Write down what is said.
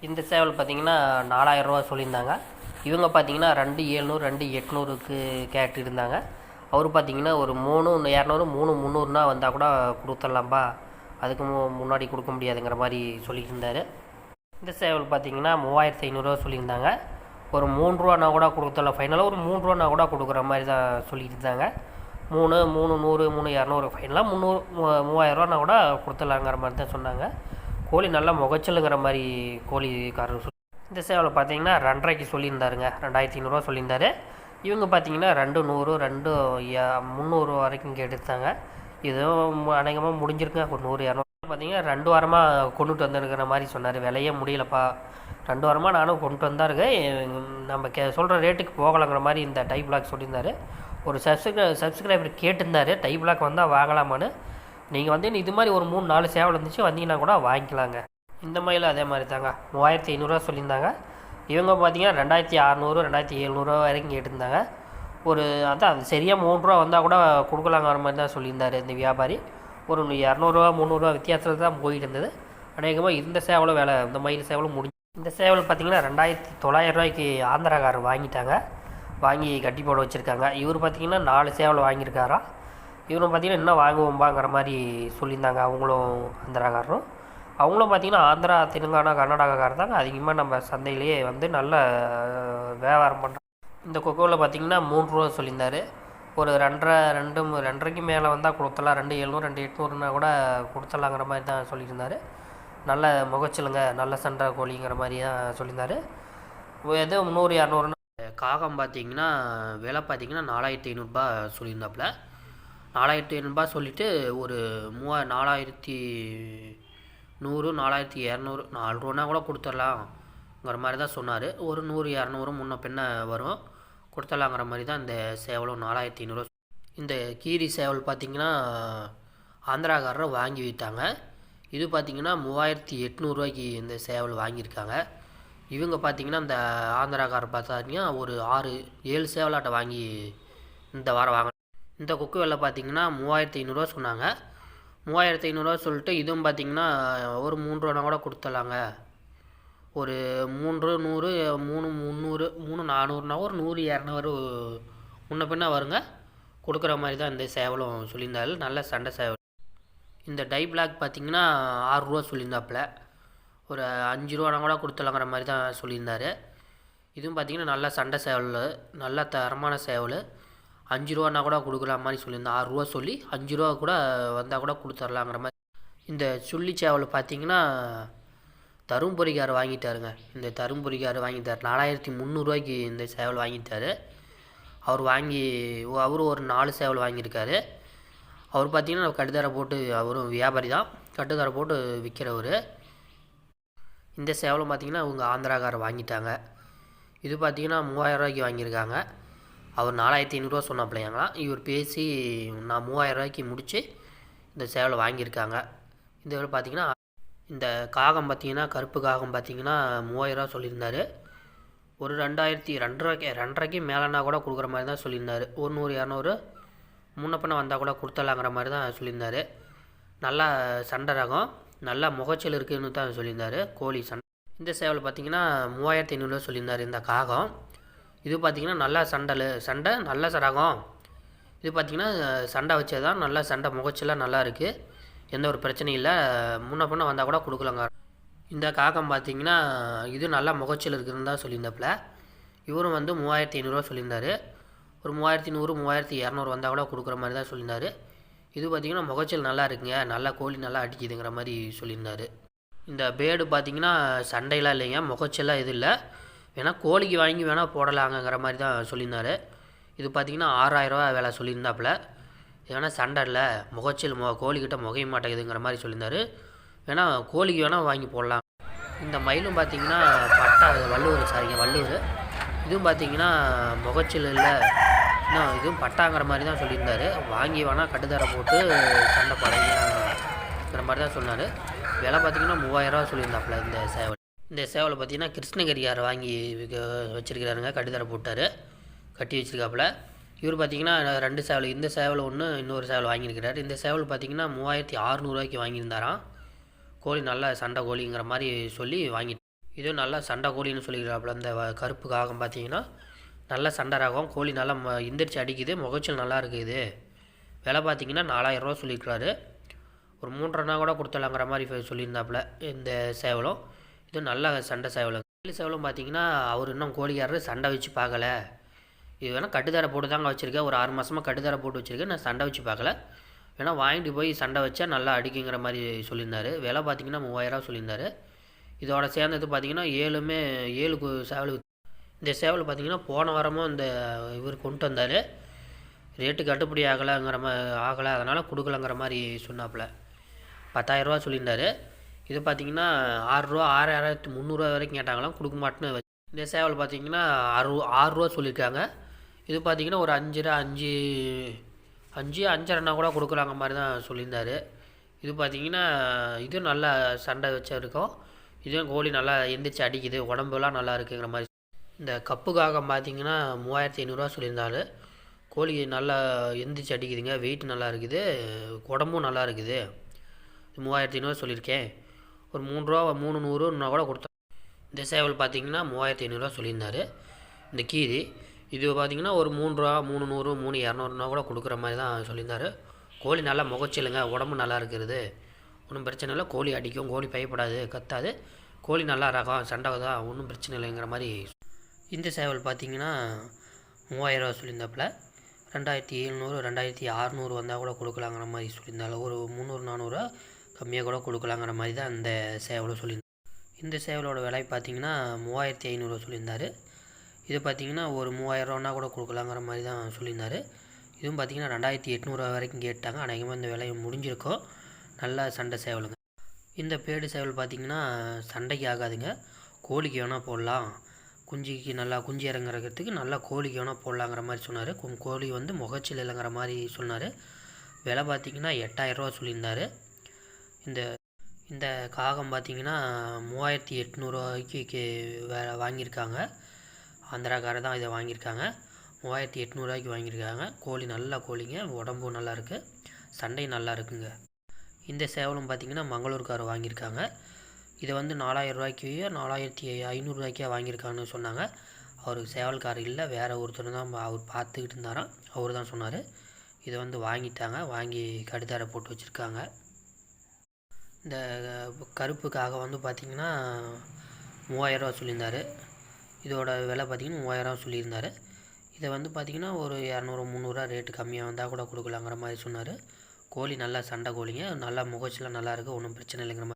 இந்த சேவல் பார்த்தீங்கன்னா நாலாயிரரூவா சொல்லியிருந்தாங்க. இவங்க பார்த்தீங்கன்னா ரெண்டு ஏழ்நூறு ரெண்டு எட்நூறுக்கு கேட்டு இருந்தாங்க. அவர் பார்த்தீங்கன்னா ஒரு மூணு இரநூறு மூணு முந்நூறுனா வந்தால் கூட கொடுத்துடலாம்ப்பா அதுக்கு முன்னாடி கொடுக்க முடியாதுங்கிற மாதிரி சொல்லியிருந்தார். இருந்தார் இந்த சேவல் பார்த்தீங்கன்னா மூவாயிரத்து ஐநூறுரூவா சொல்லியிருந்தாங்க. ஒரு மூணு ரூபானா கூட கொடுத்துடலாம் ஃபைனலாக ஒரு மூணு ரூபானா கூட கொடுக்குற மாதிரி தான் சொல்லியிருந்தாங்க. இருந்தாங்க மூணு மூணு நூறு மூணு இரநூறு ஃபைனலாக முந்நூறு மூ- மூவாயிரரூவானா கூட கொடுத்துடலாங்கிற மாதிரி தான் சொன்னாங்க. கோழி நல்லா முகச்சலுங்கிற மாதிரி கோழிக்காரர் சொல்லி இந்த சேவல் பார்த்தீங்கன்னா ரெண்டரைக்கு சொல்லியிருந்தாருங்க. ரெண்டாயிரத்தி ஐநூறுரூவா சொல்லியிருந்தாரு. இவங்க பார்த்தீங்கன்னா ரெண்டு நூறு ரெண்டு முந்நூறு வரைக்கும் கேட்டுருந்தாங்க இதுவும் அநேகமாக முடிஞ்சிருக்குங்க ஒரு நூறு இரநூறு பார்த்தீங்கன்னா ரெண்டு வாரமாக கொண்டுட்டு வந்துருக்கிற மாதிரி சொன்னார். விலையே முடியலப்பா. ரெண்டு வாரமாக நானும் கொண்டு வந்தாருங்க நம்ம கே சொல்கிற ரேட்டுக்கு போகலாங்கிற மாதிரி இந்த டை பிளாக் சொல்லியிருந்தாரு. ஒரு சப்ஸ்கிரை சப்ஸ்கிரைபர் கேட்டிருந்தாரு. டை பிளாக் வந்தால் வாங்கலாமான்னு. நீங்கள் வந்து இது மாதிரி ஒரு மூணு நாலு சேவல் இருந்துச்சு வந்தீங்கன்னா கூட வாங்கிக்கலாங்க. இந்த மயிலும் அதே மாதிரி தாங்க. மூவாயிரத்தி ஐநூறுரூவா சொல்லியிருந்தாங்க. இவங்க பார்த்தீங்கன்னா ரெண்டாயிரத்தி அறநூறு ரெண்டாயிரத்தி எழுநூறுவா வரைக்கும் கேட்டிருந்தாங்க. ஒரு அதான் அது சரியாக மூணு ரூபா வந்தால் கூட கொடுக்கலாங்கிற மாதிரி தான் சொல்லியிருந்தாரு இந்த வியாபாரி. ஒரு இரநூறுவா முந்நூறுரூவா வித்தியாசத்தில் தான் போயிட்டு இருந்தது. அநேகமாக இந்த சேவலும் வேலை இந்த மயில் சேவலும் முடிஞ்சு இந்த சேவல் பார்த்தீங்கன்னா ரெண்டாயிரத்தி தொள்ளாயிரம் ரூபாய்க்கு ஆந்திராக்காரர் வாங்கிட்டாங்க. வாங்கி கட்டி போட வச்சுருக்காங்க. இவர் பார்த்தீங்கன்னா நாலு சேவல் வாங்கியிருக்காராம் இவரும் பார்த்தீங்கன்னா இன்னும் வாங்குவோம்பாங்கிற மாதிரி சொல்லியிருந்தாங்க. அவங்களும் ஆந்திராக்காரரும். அவங்களும் பார்த்தீங்கன்னா ஆந்திரா தெலுங்கானா கர்நாடகாக்காரர் தாங்க அதிகமாக நம்ம சந்தையிலேயே வந்து நல்ல வியாபாரம் பண்ணுறோம் இந்த கொக்கோவில் பார்த்தீங்கன்னா மூணு ரூபா சொல்லியிருந்தார். ஒரு ரெண்டரை ரெண்டு ரெண்டரைக்கு மேலே வந்தால் கொடுத்தலாம் ரெண்டு எழுநூறு ரெண்டு எட்நூறுனா கூட கொடுத்தலாங்கிற மாதிரி தான் சொல்லியிருந்தாரு. நல்ல முகச்சலுங்க நல்ல சண்டை கோழிங்கிற மாதிரி தான் சொல்லியிருந்தார். எது முந்நூறு இரநூறுனா காகம் பார்த்தீங்கன்னா விலை பார்த்தீங்கன்னா நாலாயிரத்தி ஐநூறுரூபா சொல்லியிருந்தாப்புல. நாலாயிரத்தி ஐநூறுபா சொல்லிவிட்டு ஒரு மூவா நாலாயிரத்தி நூறு நாலாயிரத்தி இரநூறு நாலு ரூபா கூட கொடுத்துடலாங்கிற மாதிரி தான் சொன்னார். ஒரு நூறு இரநூறு முன்ன பின்ன வரும். கொடுத்துடலாங்கிற மாதிரி தான் இந்த சேவலும் நாலாயிரத்தி ஐநூறுரூவா இந்த கீரி சேவல் பார்த்திங்கன்னா ஆந்திராக்காரர் வாங்கி வைத்தாங்க. இது பார்த்திங்கன்னா மூவாயிரத்தி எட்நூறுரூவாய்க்கு இந்த சேவல் வாங்கியிருக்காங்க. இவங்க பார்த்திங்கன்னா இந்த ஆந்திராக்காரர் பார்த்தாங்கன்னா ஒரு ஆறு ஏழு சேவலாட்டை வாங்கி இந்த வாரம் வாங்க இந்த கொக்கு வெலை பார்த்தீங்கன்னா மூவாயிரத்தி ஐநூறுரூவா சொன்னாங்க. மூவாயிரத்தி ஐநூறுரூவா சொல்லிட்டு இதுவும் பார்த்தீங்கன்னா ஒரு மூன்று ரூபா கூட கொடுத்துடலாங்க. ஒரு மூன்று நூறு மூணு முந்நூறு மூணு நானூறுனா ஒரு நூறு இரநூறு முன்ன பின்ன வருங்க. கொடுக்குற மாதிரி தான் இந்த சேவலும் சொல்லியிருந்தாரு. நல்ல சண்டை சேவல். இந்த டை பிளாக் பார்த்தீங்கன்னா ஆறுரூவா சொல்லியிருந்தாப்புல. ஒரு அஞ்சு ரூபானா கூட கொடுத்துலாங்கிற மாதிரி தான் சொல்லியிருந்தார். இதுவும் பார்த்தீங்கன்னா நல்ல சண்டை சேவல் நல்ல தரமான சேவல். அஞ்சு ரூபானா கூட கொடுக்குற மாதிரி சொல்லியிருந்தேன். ஆறு ரூபா சொல்லி அஞ்சு ரூபா கூட வந்தால் கூட கொடுத்துர்லாங்கிற மாதிரி. இந்த சுள்ளி சேவல் பார்த்தீங்கன்னா தரும்புரிக்கார் வாங்கிட்டாருங்க. இந்த தரும்புரிக்கார் வாங்கிட்டார். நாலாயிரத்தி முந்நூறுரூவாய்க்கு இந்த சேவல் வாங்கிட்டார். அவர் வாங்கி அவர் ஒரு நாலு சேவல் வாங்கியிருக்காரு. அவர் பார்த்தீங்கன்னா கட்டுத்தரை போட்டு அவரும் வியாபாரி தான். கட்டுத்தரை போட்டு விற்கிறவர் இந்த சேவலும் பார்த்தீங்கன்னா அவங்க ஆந்திராக்காரர் வாங்கிட்டாங்க. இது பார்த்தீங்கன்னா மூவாயிரம் ரூபாய்க்கு வாங்கியிருக்காங்க. அவர் நாலாயிரத்தி ஐநூறுரூவா சொன்னாப்பிள்ளையாங்களாம் இவர் பேசி நான் மூவாயிரம் ரூபாய்க்கு முடித்து இந்த சேவலை வாங்கியிருக்காங்க. இந்த வேலை பார்த்தீங்கன்னா இந்த காகம் பார்த்தீங்கன்னா கருப்பு காகம் பார்த்தீங்கன்னா மூவாயிரரூவா சொல்லியிருந்தாரு. ஒரு ரெண்டாயிரத்தி ரெண்டரைக்கு ரெண்டரைக்கு மேலேனா கூட கொடுக்குற மாதிரி தான் சொல்லியிருந்தார். ஒரு நூறு இரநூறு முன்ன பண்ண வந்தால் கூட கொடுத்தலாங்கிற மாதிரி தான் சொல்லியிருந்தார். நல்லா சண்டை ரகம் நல்லா முகச்சல் இருக்குதுன்னு தான் சொல்லியிருந்தார். கோழி சண்டை. இந்த சேவல் பார்த்தீங்கன்னா மூவாயிரத்தி ஐநூறுரூவா சொல்லியிருந்தார் இந்த காகம். இது பார்த்தீங்கன்னா நல்லா சண்டல் சண்டை நல்ல ரகம் இது பார்த்தீங்கன்னா சண்டை வச்சது தான் நல்லா சண்டை முகச்சலாம் நல்லா இருக்குது எந்த ஒரு பிரச்சனையும் இல்லை. முன்ன பின்ன வந்தால் கூட கொடுக்கலாங்க. இந்த காகம் பார்த்தீங்கன்னா இது நல்லா முகச்சல் இருக்குதுன்னு தான் சொல்லியிருந்தாப்புல. இவரும் வந்து மூவாயிரத்தி ஐநூறுரூவா சொல்லியிருந்தாரு. ஒரு மூவாயிரத்தி நூறு மூவாயிரத்தி இரநூறு வந்தால் கூட கொடுக்குற மாதிரி தான் சொல்லியிருந்தாரு. இது பார்த்தீங்கன்னா முகச்சல் நல்லா இருக்குங்க. நல்லா கோழி நல்லா அடிக்குதுங்கிற மாதிரி சொல்லியிருந்தாரு. இந்த பேடு பார்த்தீங்கன்னா சண்டையெல்லாம் இல்லைங்க. முகச்செல்லாம் எதுவும் இல்லை. வேணால் கோழிக்கு வாங்கி வேணால் போடலாங்கங்கிற மாதிரி தான் சொல்லியிருந்தாரு. இது பார்த்தீங்கன்னா ஆறாயிரரூவா வேலை சொல்லியிருந்தாப்புல. ஏன்னா சண்டை இல்லை. முகச்சல் மு கோழிக்கிட்ட முகைய மாட்டேங்குதுங்கிற மாதிரி சொல்லியிருந்தாரு. வேணால் கோழிக்கு வேணால் வாங்கி போடலாம். இந்த மயிலும் பார்த்தீங்கன்னா பட்டா வள்ளூர் சாரிங்க வள்ளூர் இதுவும் பார்த்தீங்கன்னா முகச்சல் இல்லை. இன்னும் இதுவும் பட்டாங்கிற மாதிரி தான் சொல்லியிருந்தார். வாங்கி வேணால் கட்டுத்தர போட்டு சண்டை படைங்கிற மாதிரி தான் சொன்னார். விலை பார்த்தீங்கன்னா மூவாயிரரூவா சொல்லியிருந்தாப்புல இந்த சேவல். இந்த சேவலை பார்த்தீங்கன்னா கிருஷ்ணகிரியார் வாங்கி வச்சுருக்கிறாருங்க வச்சிருக்கிறாருங்க போட்டார். கட்டி வச்சிருக்காப்புல. இவர் பார்த்தீங்கன்னா ரெண்டு சேவல் இந்த சேவல் ஒன்று இன்னொரு சேவல் வாங்கியிருக்கிறார். இந்த சேவல் பார்த்தீங்கன்னா மூவாயிரத்தி அறநூறுவாய்க்கு வாங்கியிருந்தாராம். கோழி நல்லா சண்டை கோழிங்கிற மாதிரி சொல்லி வாங்கி இதுவும் நல்லா சண்டை கோழின்னு சொல்லிக்கிறாப்புல அந்த வ- கருப்பு காகம் பார்த்தீங்கன்னா. நல்லா சண்டை ராகம் கோழி நல்லா ம எந்திரிச்சு அடிக்குது முகச்சல் நல்லா இருக்குது விலை பார்த்தீங்கன்னா நாலாயிரரூவா சொல்லியிருக்கிறாரு. ஒரு மூன்றரை கூட கொடுத்துலாங்கிற மாதிரி சொல்லியிருந்தாப்புல இந்த சேவலும். இது நல்ல சண்டை சேவலம் கோழி சேவலம் பார்த்தீங்கன்னா அவர் இன்னும் கோழிக்காரர் சண்டை வச்சு பார்க்கல இது வேணால் கட்டுத்தரை போட்டு தாங்க வச்சுருக்கேன் ஒரு ஆறு மாதமாக கட்டுத்தரை போட்டு வச்சுருக்கேன் நான் சண்டை வச்சு பார்க்கல வேணால் வாங்கிட்டு போய் சண்டை வச்சா நல்லா அடிக்குங்கிற மாதிரி சொல்லியிருந்தார். விலை பார்த்தீங்கன்னா மூவாயிரரூவா சொல்லியிருந்தாரு. இதோட சேர்ந்தது பார்த்தீங்கன்னா ஏழுமே ஏழு சேவல் இந்த சேவல் பார்த்தீங்கன்னா போன வாரமும் இந்த இவர் கொண்டு வந்தார். ரேட்டு கட்டுப்படி ஆகலைங்கிற மாதிரி ஆகலை. அதனால் கொடுக்கலங்கிற மாதிரி சொன்னாப்புல. பத்தாயிரரூவா சொல்லியிருந்தாரு. இது பார்த்தீங்கன்னா ஆறுரூவா ஆறாயிரத்து முந்நூறுரூவா வரைக்கும் கேட்டாங்களாம். கொடுக்க மாட்டேன்னு வச்சு. இந்த சேவல் பார்த்தீங்கன்னா அறு ஆறுரூவா சொல்லியிருக்காங்க. இது பார்த்தீங்கன்னா ஒரு அஞ்சு ரூபா அஞ்சு அஞ்சு அஞ்சரைனா கூட கொடுக்குறாங்க மாதிரி தான் சொல்லியிருந்தார். இது பார்த்தீங்கன்னா இதுவும் நல்லா சண்டை வச்சா இருக்கும். இதுவும் கோழி நல்லா எந்திரிச்சு அடிக்குது. உடம்புலாம் நல்லா இருக்குங்கிற மாதிரி. இந்த கப்புக்காக பார்த்தீங்கன்னா மூவாயிரத்தி ஐநூறுரூவா சொல்லியிருந்தாரு. கோழி நல்லா எந்திரிச்சு அடிக்குதுங்க. வெயிட் நல்லா இருக்குது. உடம்பும் நல்லா இருக்குது. மூவாயிரத்தி ஐநூறுவா சொல்லியிருக்கேன். ஒரு மூணு ரூபா மூணு நூறுன்னா கூட கொடுத்தோம் இந்த சேவல் பார்த்தீங்கன்னா மூவாயிரத்தி ஐநூறுரூவா சொல்லியிருந்தாரு. இந்த கீரி இது பார்த்தீங்கன்னா ஒரு மூணு ரூபா மூணு நூறு மூணு இரநூறுனா கூட கொடுக்குற மாதிரி தான் சொல்லியிருந்தாரு. கோழி நல்லா முகச்சிலுங்க உடம்பு நல்லா இருக்கிறது. ஒன்றும் பிரச்சனை இல்லை கோழி அடிக்கும் கோழி பயப்படாது கத்தாது. கோழி நல்லா ரகம் சண்டை தான் ஒன்றும் பிரச்சனை இல்லைங்கிற மாதிரி இந்த சேவல் பார்த்தீங்கன்னா மூவாயிரரூவா சொல்லியிருந்தாப்புல. ரெண்டாயிரத்தி எழுநூறு ரெண்டாயிரத்தி அறநூறு வந்தால் கூட கொடுக்கலாங்கிற மாதிரி சொல்லியிருந்தாலும் ஒரு முந்நூறு நானூறுரூவா கம்மியாக கூட கொடுக்கலாங்கிற மாதிரி தான் அந்த சேவலும் சொல்லியிருந்தார். இந்த சேவலோட விலை பார்த்தீங்கன்னா மூவாயிரத்தி ஐநூறுரூவா சொல்லியிருந்தார். இது பார்த்தீங்கன்னா ஒரு மூவாயிரரூவானா கூட கொடுக்கலாங்கிற மாதிரி தான் சொல்லியிருந்தார். இதுவும் பார்த்தீங்கன்னா ரெண்டாயிரத்தி எட்நூறுவா வரைக்கும் கேட்டாங்க. அநேகமாக இந்த விலை முடிஞ்சிருக்கோ? நல்ல சண்டை சேவலுங்க. இந்த பேடு சேவல் பார்த்தீங்கன்னா சண்டைக்கு ஆகாதுங்க. கோழிக்கு வேணால் போடலாம். குஞ்சுக்கு நல்லா குஞ்சு இறங்குறதுக்கு நல்லா கோழிக்கு வேணால் போடலாங்கிற மாதிரி சொன்னார். கோழி வந்து முகச்சில் இல்லைங்கிற மாதிரி சொன்னார். விலை பார்த்தீங்கன்னா எட்டாயிரரூவா சொல்லியிருந்தாரு. இந்த இந்த காகம் பார்த்தீங்கன்னா மூவாயிரத்தி எட்நூறுவாய்க்கு கே வே வாங்கியிருக்காங்க. ஆந்திராக்காரர் தான் இதை வாங்கியிருக்காங்க. மூவாயிரத்தி எட்நூறுவாய்க்கு வாங்கியிருக்காங்க. கோழி நல்ல கோழிங்க. உடம்பும் நல்லா இருக்குது சண்டை நல்லா இருக்குங்க. இந்த சேவலும் பார்த்தீங்கன்னா மங்களூர்காரர் வாங்கியிருக்காங்க. இதை வந்து நாலாயிரம் ரூபாய்க்கு நாலாயிரத்தி ஐநூறுரூவாய்க்கே வாங்கியிருக்காங்கன்னு சொன்னாங்க. அவருக்கு சேவல்காரர் இல்லை. வேறு ஒருத்தர் தான் அவர் பார்த்துக்கிட்டு இருந்தாராம். அவர் தான் சொன்னார். இதை வந்து வாங்கிட்டாங்க. வாங்கி கடுதாரை போட்டு வச்சுருக்காங்க. இந்த கருப்புக்காக வந்து பார்த்திங்கன்னா மூவாயிரரூவா சொல்லியிருந்தாரு. இதோட விலை பார்த்திங்கன்னா மூவாயிரரூவா சொல்லியிருந்தார். இதை வந்து பார்த்திங்கன்னா ஒரு இரநூறு முந்நூறுரூவா ரேட்டு கம்மியாக வந்தால் கூட கொடுக்கலாங்கிற மாதிரி சொன்னார். கோழி நல்லா சண்டை கோழிங்க. நல்லா முகச்சலாம் நல்லாயிருக்கு ஒன்றும் பிரச்சனை இல்லைங்கிற மாதிரி